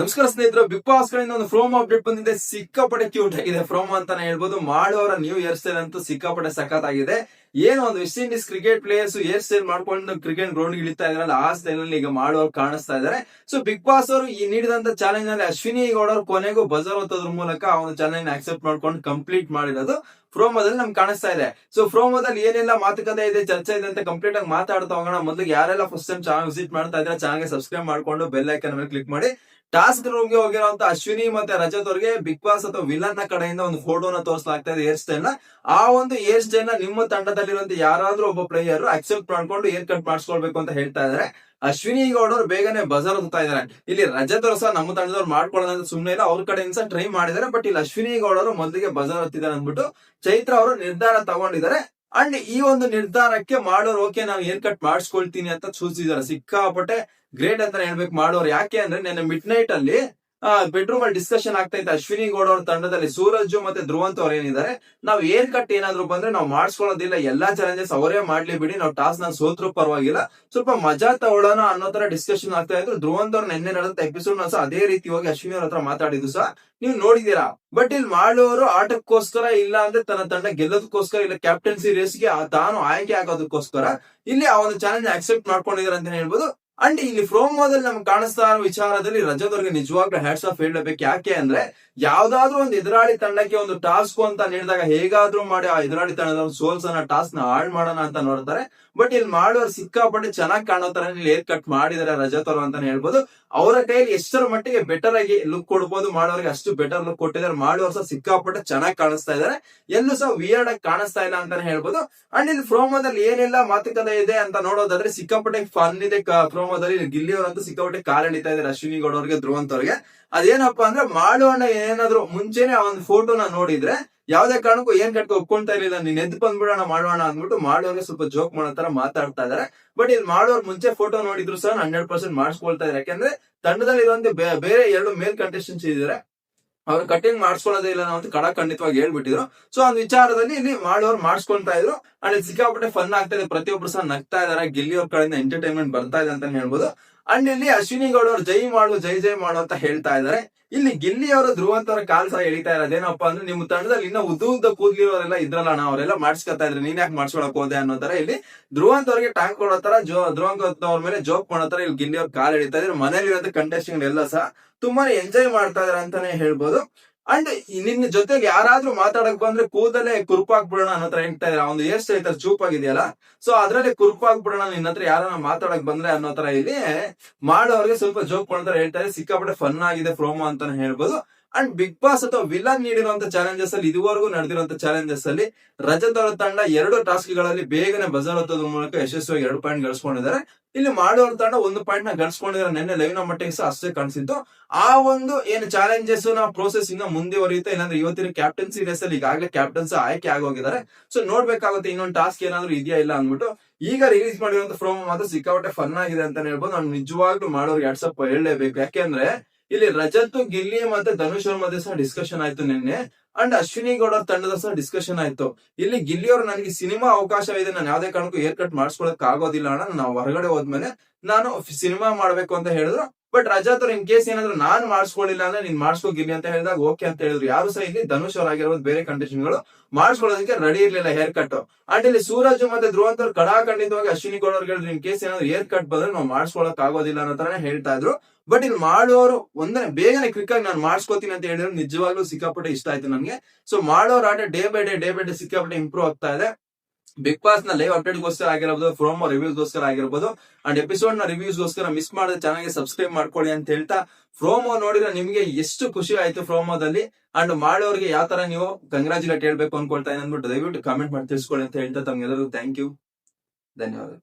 ನಮಸ್ಕಾರ ಸ್ನೇಹಿತರು big boss ಗಳಿಂದ ಒಂದು ಫ್ರೋಮ್ ಅಪ್ಡೇಟ್ ಬಂದಿದೆ. ಸಿಕ್ಕಾಪಟ್ಟೆ ಕ್ಯೂಟ್ ಆಗಿದೆ. ಫ್ರೋಮ್ ಅಂತಾನೆ ಹೇಳ್ಬೋದು. ಮಾಡೋರ ನ್ಯೂ ಇಯರ್ ಸ್ಟೈಲ್ ಅಂತೂ ಸಿಕ್ಕಾಪಟ್ಟೆ ಸಖತ್ ಆಗಿದೆ ಏನು ಒಂದು West Indies cricket players hair style ಮಾಡ್ಕೊಂಡು ಕ್ರಿಕೆಟ್ ಗ್ರೌಂಡ್ ಇಳಿತಾ ಇದ್ರಲ್ಲ ಆ ಸ್ಟೈಲ್ನಲ್ಲಿ ಈಗ ಮಾಡೋರು ಕಾಣಿಸ್ತಾ ಇದಾರೆ. ಸೊ ಬಿಗ್ ಬಾಸ್ ಅವರು ಈ ನೀಡಿದಂತ ಚಾಲೆಂಜ್ನಲ್ಲಿ ಅಶ್ವಿನಿ ಗೌಡರ್ ಕೊನೆಗೂ ಬಜರ್ ಹೊತ್ತೋದ್ರ ಮೂಲಕ ಆ ಒಂದು ಚಾಲೆಂಜ್ ಆಕ್ಸೆಪ್ಟ್ ಮಾಡ್ಕೊಂಡು ಕಂಪ್ಲೀಟ್ ಮಾಡಿರೋದು ಫ್ರೋಮೋದಲ್ಲಿ ನಮ್ಗೆ ಕಾಣಿಸ್ತಾ ಇದೆ. ಸೊ ಫ್ರೋಮೋದಲ್ಲಿ ಏನೆಲ್ಲ ಮಾತುಕತೆ ಇದೆ, ಚರ್ಚೆ ಇದೆ ಅಂತ ಕಂಪ್ಲೀಟ್ ಆಗಿ ಮಾತಾಡ್ತಾ ಹೋಗೋಣ. ಮೊದಲು ಯಾರೆಲ್ಲ ಫಸ್ಟ್ ಟೈಮ್ ಚಾನಲ್ ವಿಸಿಟ್ ಮಾಡ್ತಾ ಇದ್ರೆ ಚಾನಲ್ಗೆ ಸಬ್ಸ್ಕ್ರೈಬ್ ಮಾಡ್ಕೊಂಡು ಬೆಲ್ ಐಕನ್ ಮೇಲೆ ಕ್ಲಿಕ್ ಮಾಡಿ. ಟಾಸ್ಕ್ ರೂಮ್ಗೆ ಹೋಗಿರುವಂತ ಅಶ್ವಿನಿ ಮತ್ತೆ ರಜತ್ ಅವರಿಗೆ ಬಿಗ್ ಬಾಸ್ ಅಥವಾ ವಿಲನ್ ಕಡೆಯಿಂದ ಒಂದು ಫೋಟೋನ ತೋರಿಸಲಾಗ್ತಾ ಇದೆ ಹೇರ್ ಸ್ಟೈಲ್ನ ಆ ಒಂದು ಹೇರ್ ಸ್ಟೈಲ್ನ ನಿಮ್ಮ ತಂಡದಲ್ಲಿರುವಂತ ಯಾರಾದ್ರೂ ಒಬ್ಬ ಪ್ಲೇಯರ್ ಅಕ್ಸೆಪ್ಟ್ ಮಾಡ್ಕೊಂಡು ಹೇರ್ ಕಟ್ ಮಾಡಿಸ್ಕೊಳ್ಬೇಕು ಅಂತ ಹೇಳ್ತಾ ಇದಾರೆ. ಅಶ್ವಿನಿ ಗೌಡ ಅವ್ರು ಬೇಗನೆ ಬಜಾರ್ ಹೋಗ್ತಾ ಇದಾರೆ ಇಲ್ಲಿ ರಜತ್ ಅವರು ಸಹ ನಮ್ಮ ತಂಡದವ್ರು ಮಾಡ್ಕೊಳ್ಳೋದಂತ ಸುಮ್ನೆ ಇಲ್ಲ, ಅವ್ರ ಕಡೆಯಿಂದ ಟ್ರೈ ಮಾಡಿದ್ದಾರೆ. ಬಟ್ ಇಲ್ಲಿ ಅಶ್ವಿನಿ ಗೌಡ ಅವರು ಮೊದಲಿಗೆ ಬಜಾರ್ ಹತ್ತಿದ್ದಾರೆ ಅಂದ್ಬಿಟ್ಟು ಚೈತ್ರ ಅವರು ನಿರ್ಧಾರ ತಗೊಂಡಿದ್ದಾರೆ. ಅಂಡ್ ಈ ಒಂದು ನಿರ್ಧಾರಕ್ಕೆ ಮಾಡೋರು, ಓಕೆ, ನಾವು ಹೇರ್ ಕಟ್ ಮಾಡಿಸ್ಕೊಳ್ತೀನಿ ಅಂತ ಸೂಚಿಸಿದಾರೆ ಸಿಕ್ಕಾಪಟ್ಟೆ ಗ್ರೇಟ್ ಅಂತ ಹೇಳ್ಬೇಕು ಮಾಡೋರು ಯಾಕೆ ಅಂದ್ರೆ, ನಿನ್ನೆ ಮಿಡ್ ನೈಟ್ ಅಲ್ಲಿ ಬೆಡ್ರೂಮ್ ಅಲ್ಲಿ ಡಿಸ್ಕಷನ್ ಆಗ್ತಾ ಇತ್ತು. ಅಶ್ವಿನಿ ಗೌಡ ಅವ್ರ ತಂಡದಲ್ಲಿ ಸೂರಜ್ ಮತ್ತೆ ಧ್ರುವಂತ್ ಅವ್ರು ಏನಿದ್ದಾರೆ, ನಾವು ಏರ್ ಕಟ್ ಏನಾದ್ರು ಬಂದ್ರೆ ನಾವು ಮಾಡಿಸ್ಕೊಳ್ಳೋದಿಲ್ಲ. ಎಲ್ಲಾ ಚಾಲೆಂಜಸ್ ಅವರೇ ಮಾಡ್ಲಿ ಬಿಡಿ. ನಾವು ಟಾಸ್ನ ಸೋತ್ರು ಪರವಾಗಿಲ್ಲ. ಸ್ವಲ್ಪ ಮಜಾ ತಗೊಳ್ಳೋಣ ಅನ್ನೋ ತರ ಡಿಸ್ಕಷನ್ ಆಗ್ತಾ ಇದ್ರು. ಧ್ರುವಂತ್ ಅವ್ರು ನಿನ್ನೆ ನಡೆದ ಎಪಿಸೋಡ್ ಸಹ ಅದೇ ರೀತಿ ಹೋಗಿ ಅಶ್ವಿನಿ ಅವ್ರ ಹತ್ರ ಮಾತಾಡಿದ್ರು ಸಹ ನೀವು ನೋಡಿದೀರಾ ಬಟ್ ಇಲ್ಲಿ ಮಾಡೋರು ಆಟಕ್ಕೋಸ್ಕರ ಇಲ್ಲ ಅಂದ್ರೆ ತನ್ನ ತಂಡ ಗೆಲ್ಲೋದಕ್ಕೋಸ್ಕರ ಇಲ್ಲ. ಕ್ಯಾಪ್ಟನ್ಸಿ ರೇಸ್ಗೆ ತಾನು ಆಯ್ಕೆ ಆಗೋದಕ್ಕೋಸ್ಕರ ಇಲ್ಲಿ ಆ ಒಂದು ಚಾಲೆಂಜ್ ಅಕ್ಸೆಪ್ಟ್ ಮಾಡ್ಕೊಂಡಿದ್ದಾರೆ ಅಂತ ಹೇಳ್ಬೋದು. ಅಂಡ್ ಇಲ್ಲಿ ಪ್ರೋಮೋದಲ್ಲಿ ನಮ್ಗೆ ಕಾಣಿಸ್ತಾ ಇರೋ ವಿಚಾರದಲ್ಲಿ ರಜತ್ ಅವ್ರಿಗೆ ನಿಜವಾಗ್ಲೂ ಹ್ಯಾಟ್ಸ್ ಆಫ್ ಹೇಳಬೇಕು. ಯಾಕೆ ಅಂದ್ರೆ ಯಾವ್ದಾದ್ರು ಒಂದು ಎದುರಾಳಿ ತಂಡಕ್ಕೆ ಒಂದು ಟಾಸ್ಕ್ ಅಂತ ನೀಡಿದಾಗ ಹೇಗಾದ್ರೂ ಮಾಡಿ ಆ ಎದುರಾಳಿ ತಂಡದ ಸೋಲ್ಸನ್ನ ಟಾಸ್ಕ್ನ ಹಾಳ್ ಮಾಡೋಣ ಅಂತ ನೋಡ್ತಾರೆ. ಬಟ್ ಇಲ್ಲಿ ಮಾಡೋರು ಸಿಕ್ಕಾಪಟ್ಟೆ ಚೆನ್ನಾಗಿ ಕಾಣೋ ತರ ಇಲ್ಲಿ ಏರ್ ಕಟ್ ಮಾಡಿದಾರೆ ರಜತ್ ಅವರು ಅಂತಾನೆ ಹೇಳ್ಬೋದು. ಅವರ ಕೈಯಲ್ಲಿ ಎಷ್ಟರ ಮಟ್ಟಿಗೆ ಬೆಟರ್ ಆಗಿ ಲುಕ್ ಕೊಡ್ಬೋದು ಮಾಡೋರಿಗೆ ಅಷ್ಟು ಬೆಟರ್ ಲುಕ್ ಕೊಟ್ಟಿದ್ದಾರೆ ಮಾಡೋರು ಸಹ ಸಿಕ್ಕಾಪಟ್ಟೆ ಚೆನ್ನಾಗಿ ಕಾಣಿಸ್ತಾ ಇದಾರೆ ಎಲ್ಲೂ ಸಹ ವಿಯರ್ಡ್ ಆಗಿ ಕಾಣಿಸ್ತಾ ಇಲ್ಲ ಅಂತಾನೆ ಹೇಳ್ಬೋದು. ಅಂಡ್ ಇಲ್ಲಿ ಪ್ರೋಮೋದಲ್ಲಿ ಏನೆಲ್ಲ ಮಾತುಕತೆ ಇದೆ ಅಂತ ನೋಡೋದಾದ್ರೆ ಸಿಕ್ಕಾಪಟ್ಟೆ ಫನ್ ಇದೆ ಗಿಲ್ಲಿ ಅವರಂತೂ ಸಿಕ್ಕಾಪಟ್ಟೆ ಕಾಲೆಳಿತಾ ಇದ್ದಾರೆ. ಅಶ್ವಿನಿ ಗೌಡ ಅವ್ರಿಗೆ, ಧ್ರುವಂತ ಅವ್ರಿಗೆ. ಅದೇನಪ್ಪಾ ಅಂದ್ರೆ ಮಾಡೋಣ ಏನಾದ್ರು ಮುಂಚೆನೆ ಆ ಒಂದು ಫೋಟೋನ ನೋಡಿದ್ರೆ ಯಾವ್ದೇ ಕಾರಣಕ್ಕೂ ಏನ್ ಕಟ್ಕೊ ಒಪ್ಕೊಂತ ಇರಲಿಲ್ಲ. ನೀನ್ ಎದ್ದು ಬಂದ್ಬಿಡೋಣ ಮಾಡೋಣ ಅಂದ್ಬಿಟ್ಟು ಮಾಡೋರ್ಗೆ ಸ್ವಲ್ಪ ಜೋಕ್ ಮಾಡೋ ತರ ಮಾತಾಡ್ತಾ ಇದಾರೆ ಬಟ್ ಇಲ್ಲಿ ಮಾಡೋರ್ ಮುಂಚೆ ಫೋಟೋ ನೋಡಿದ್ರು ಸಹ ಹಂಡ್ರೆಡ್ ಪರ್ಸೆಂಟ್ ಮಾಡಿಸ್ಕೊಳ್ತಾ ಇದಾರೆ ಯಾಕಂದ್ರೆ ತಂಡದಲ್ಲಿ ಇರುವಂತ ಬೇರೆ ಎರಡು ಮೇಲ್ ಕಂಟೆಸ್ಟೆಂಟ್ಸ್ ಇದಾರೆ ಅವ್ರು ಕಟಿಂಗ್ ಮಾಡಿಸ್ಕೊಳ್ಳೋದೇ ಇಲ್ಲ ಅಂತ ಕಡ ಖಂಡಿತವಾಗಿ ಹೇಳ್ಬಿಟ್ಟಿದ್ರು. ಸೊ ಒಂದು ವಿಚಾರದಲ್ಲಿ ಇಲ್ಲಿ ಮಾಡೋರು ಮಾಡಿಸ್ಕೊಂತಾ ಇದ್ರು. ಅಂಡ್ ಸಿಕ್ಕಾಪಟ್ಟೆ ಫನ್ ಆಗ್ತಾ ಇದೆ. ಪ್ರತಿಯೊಬ್ರು ಸಹ ನಗ್ತಾ ಇದಾರೆ. ಗಿಲ್ಲಿ ಅವ್ರ ಕಡೆಯಿಂದ ಎಂಟರ್ಟೈನ್ಮೆಂಟ್ ಬರ್ತಾ ಇದೆ ಅಂತ ಹೇಳ್ಬೋದು. ಅಂಡ್ ಇಲ್ಲಿ ಅಶ್ವಿನಿ ಅವ್ರು ಜೈ ಮಾಡು, ಜೈ ಜೈ ಮಾಡು ಅಂತ ಹೇಳ್ತಾ ಇದಾರೆ. ಇಲ್ಲಿ ಗಿಲ್ಲಿ ಅವರು ಧ್ರುವಂತರ ಕಾಲ್ ಸಹ ಎಳಿತಾ ಇರೋದೇನಪ್ಪ ಅಂದ್ರೆ ನಿಮ್ಮ ತಂಡದಲ್ಲಿ ಇನ್ನ ಉದ್ದ ಉದ್ದ ಕೂದ್ಲಿರೋರೆಲ್ಲ ಇದ್ರಲ್ಲ ಅಣ್ಣ ಅವರೆಲ್ಲ ಮಾಡಿಸ್ಕೊತಾ ಇದ್ರೆ. ನೀನ್ ಯಾಕೆ ಮಾಡ್ಸ್ಕೊಳಕ್ ಹೋದೆ ಅನ್ನೋ ತರ ಇಲ್ಲಿ ಧ್ರುವಂತ್ ಅವ್ರಿಗೆ ಟ್ಯಾಂಕ್ ಕೊಡೋ ತರ ಜೋ ಧ್ರುವಂತ್ ಅವ್ರ ಮೇಲೆ ಜೋಕ್ ಮಾಡೋ ತರ ಇಲ್ಲಿ ಗಿಲ್ಲಿ ಅವ್ರ ಕಾಲ್ ಎಳಿತಾ ಇದ್ರೆ. ಮನೇಲಿ ಇರೋ ಕಂಟೆಸ್ಟಿಂಗ್ ಎಲ್ಲ ಸಹ ತುಂಬಾನೇ ಎಂಜಾಯ್ ಮಾಡ್ತಾ ಇದಾರೆ ಅಂತಾನೆ ಹೇಳ್ಬೋದು. ಅಂಡ್ ನಿನ್ನ ಜೊತೆಗೆ ಯಾರಾದ್ರೂ ಮಾತಾಡಕ್ ಬಂದ್ರೆ ಕೂದಲೇ ಕುರುಪಾಕ್ಬಿಡೋಣ ಬಿಡೋಣ ಹತ್ರ ಹೆಂಗ್ತಾ ಇದ್ರೆ ಒಂದು ಹೇರ್ ಸ್ಟೈಲ್ ತರ ಚೂಪ್ ಆಗಿದೆಯಲ್ಲ? ಸೊ ಅದ್ರಲ್ಲಿ ಕುರುಪಾಕ್ಬಿಡೋಣ ನಿನ್ನ ಹತ್ರ ಯಾರನ್ನ ಮಾತಾಡಕ್ ಬಂದ್ರೆ ಅನ್ನೋ ತರ ಇಲ್ಲಿ ಮಾಡೋರಿಗೆ ಸ್ವಲ್ಪ ಜೋಕ್ ಮಾಡ್ತಾರೆ. ಹೇಳ್ತಾರೆ ಸಿಕ್ಕಾಪಟ್ಟೆ ಫನ್ ಆಗಿದೆ ಪ್ರೋಮೋ ಅಂತಾನೆ ಹೇಳ್ಬೋದು. ಅಂಡ್ ಬಿಗ್ ಬಾಸ್ ಅಥವಾ ವಿಲನ್ ನೀಡಿರುವಂತ ಚಾಲೆಂಜಸ್ ಅಲ್ಲಿ ಇದುವರೆಗೂ ನಡೆದಿರುವಂತ ಚಾಲೆಂಜಸ್ ಅಲ್ಲಿ ರಜತ್ ಅವರ ತಂಡ ಎರಡು ಟಾಸ್ಕ್ಗಳಲ್ಲಿ ಬೇಗನೆ ಬಜಾರ್ ಹತ್ತೋದ್ರ ಮೂಲಕ ಯಶಸ್ವಿಯಾಗಿ ಎರಡು ಪಾಯಿಂಟ್ ಗಳಿಸ್ಕೊಂಡಿದ್ದಾರೆ. ಇಲ್ಲಿ ಮಾಡೋರ್ ತಂಡ ಒಂದು ಪಾಯಿಂಟ್ನ ಗಳಿಸ್ಕೊಂಡಿದ್ದಾರೆ. ನಿನ್ನೆ ಲೈವ್ನ ಮಟ್ಟಿಗೆ ಸಹ ಅಷ್ಟೇ ಕಾಣಿಸಿತ್ತು ಆ ಒಂದು ಏನು ಚಾಲೆಂಜಸ್ನ ಪ್ರೋಸೆಸ್ ಇನ್ನ ಮುಂದುವರಿಯುತ್ತೆ. ಏನಂದ್ರೆ ಇವತ್ತಿನ ಕ್ಯಾಪ್ಟನ್ಸಿ ರೇಸ್ ಅಲ್ಲಿ ಈಗಾಗಲೇ ಕ್ಯಾಪ್ಟನ್ಸ್ ಆಯ್ಕೆ ಆಗೋಗಿದ್ದಾರೆ ಸೊ ನೋಡ್ಬೇಕಾಗುತ್ತೆ ಇನ್ನೊಂದು ಟಾಸ್ಕ್ ಏನಾದ್ರು ಇದೆಯಾ ಇಲ್ಲ ಅಂದ್ಬಿಟ್ಟು ಈಗ ರಿಲೀಸ್ ಮಾಡಿರುವಂತ ಪ್ರೋಮೋ ಮಾತ್ರ ಸಿಕ್ಕಾಪಟ್ಟೆ ಫನ್ ಆಗಿದೆ ಅಂತ ಹೇಳ್ಬೋದು. ನಾನು ನಿಜವಾಗ್ಲೂ ಎರಡ್ ವಾಟ್ಸಪ್ ಹೇಳಲೇಬೇಕು. ಯಾಕೆಂದ್ರೆ ಇಲ್ಲಿ ರಜತ್, ಗಿಲ್ಲಿ ಮತ್ತೆ ಧನುಷ್ ಅವ್ರ ಮಧ್ಯೆ ಸಹ ಡಿಸ್ಕಷನ್ ಆಯ್ತು ನಿನ್ನೆ. ಅಂಡ್ ಅಶ್ವಿನಿ ಗೌಡ ತಂಡದ ಸಹ ಡಿಸ್ಕಷನ್ ಆಯ್ತು. ಇಲ್ಲಿ ಗಿಲ್ಲಿ ಅವರು ನನಗೆ ಸಿನಿಮಾ ಅವಕಾಶ ಇದೆ ನಾನು ಯಾವ್ದೇ ಕಾರಣಕ್ಕೂ ಏರ್ ಕಟ್ ಮಾಡಿಸ್ಕೊಳಕ್ ಆಗೋದಿಲ್ಲ ಅಣ್ಣ. ನಾನು ಹೊರಗಡೆ ಹೋದ್ಮೇಲೆ ನಾನು ಸಿನಿಮಾ ಮಾಡ್ಬೇಕು ಅಂತ ಹೇಳಿದ್ರು. ಬಟ್ ರಜಾತ್ ಅವ್ರ ಇನ್ ಕೇಸ್ ಏನಾದ್ರು ನಾನ್ ಮಾಡಿಸ್ಕೊಳ್ಳಿಲ್ಲ ಅಂದ್ರೆ ನೀನ್ ಮಾಡಿಸ್ಕೋಗಿರ್ಲಿ ಅಂತ ಹೇಳಿದಾಗ ಓಕೆ ಅಂತ ಹೇಳಿದ್ರು. ಯಾರು ಸಹ ಇಲ್ಲಿ ಧನುಷ್ ಆಗಿರ್ಬೋದು ಬೇರೆ ಕಂಡೀಷನ್ಗಳು ಮಾಡಿಸ್ಕೊಳ್ಳೋದಕ್ಕೆ ರೆಡಿ ಇರ್ಲಿಲ್ಲ ಹೇರ್ ಕಟ್ ಅಂಡ್ ಇಲ್ಲಿ ಸೂರಜ್ ಮತ್ತೆ ಧ್ರುವಂತ್ ಅವ್ರು ಕಡಾಖಂಡಿತವಾಗಿ ಅಶ್ವಿನಿ ಗೌಡ ಹೇಳಿದ್ರು ಇನ್ ಕೇಸ್ ಏನಾದ್ರು ಹೇರ್ ಕಟ್ ಬಂದ್ರೆ ನಾವು ಮಾಡಿಸ್ಕೊಳಕ್ ಆಗೋದಿಲ್ಲ ಅನ್ನೋ ತರನೇ ಹೇಳ್ತಾ ಇದ್ರು. ಬಟ್ ಇಲ್ಲಿ ಮಾಡುವವರು ಒಂದನೇ ಬೇಗನೆ ಕ್ವಿಕ್ ಆಗಿ ನಾನು ಮಾಡಿಸ್ಕೋತೀನಿ ಅಂತ ಹೇಳಿದ್ರು ನಿಜವಾಗ್ಲೂ ಸಿಕ್ಕಾಪಟ್ಟೆ ಇಷ್ಟ ಆಯ್ತು ನನಗೆ. ಸೊ ಮಾಡೋರ್ ಆಟ day by day day by day ಸಿಕ್ಕಾಪಟ್ಟೆ ಇಂಪ್ರೂವ್ ಆಗ್ತಾ ಇದೆ. ಬಿಗ್ ಬಾಸ್ನ ಲೈವ್ ಅಪ್ಡೇಟ್ ಗೋಸ್ಕರ ಆಗಿರಬಹುದು ಫ್ರೋಮೋ ರಿವ್ಯೂಸ್ ಗೋಸ್ಕರ ಆಗಿರಬಹುದು ಅಂಡ್ ಎಪಿಸೋಡ್ನ ರಿವ್ಯೂಸ್ ಗೋಸ್ಕರ ಮಿಸ್ ಮಾಡದೆ ಚಾನಲ್ಗೆ ಸಬ್ಸ್ಕ್ರೈಬ್ ಮಾಡ್ಕೊಳ್ಳಿ ಅಂತ ಹೇಳ್ತಾ ಫ್ರೋಮೋ ನೋಡಿದ್ರೆ ನಿಮಗೆ ಎಷ್ಟು ಖುಷಿ ಆಯ್ತು ಫ್ರೋಮೋದಲ್ಲಿ ಅಂಡ್ ಮಾಡೋರಿಗೆ ಯಾವ ತರ ನೀವು ಕಂಗ್ರಾಚುಲೇಟ್ ಹೇಳ್ಬೇಕು ಅನ್ಕೊಳ್ತಾ ಅಂದ್ಬಿಟ್ಟು ದಯವಿಟ್ಟು ಕಾಮೆಂಟ್ ಮಾಡಿ ತಿಳಿಸ್ಕೊಳ್ಳಿ ಅಂತ ಹೇಳ್ತಾ ತಮ್ಗೆಲ್ಲರಿಗೂ ಥ್ಯಾಂಕ್ ಯು ಧನ್ಯವಾದ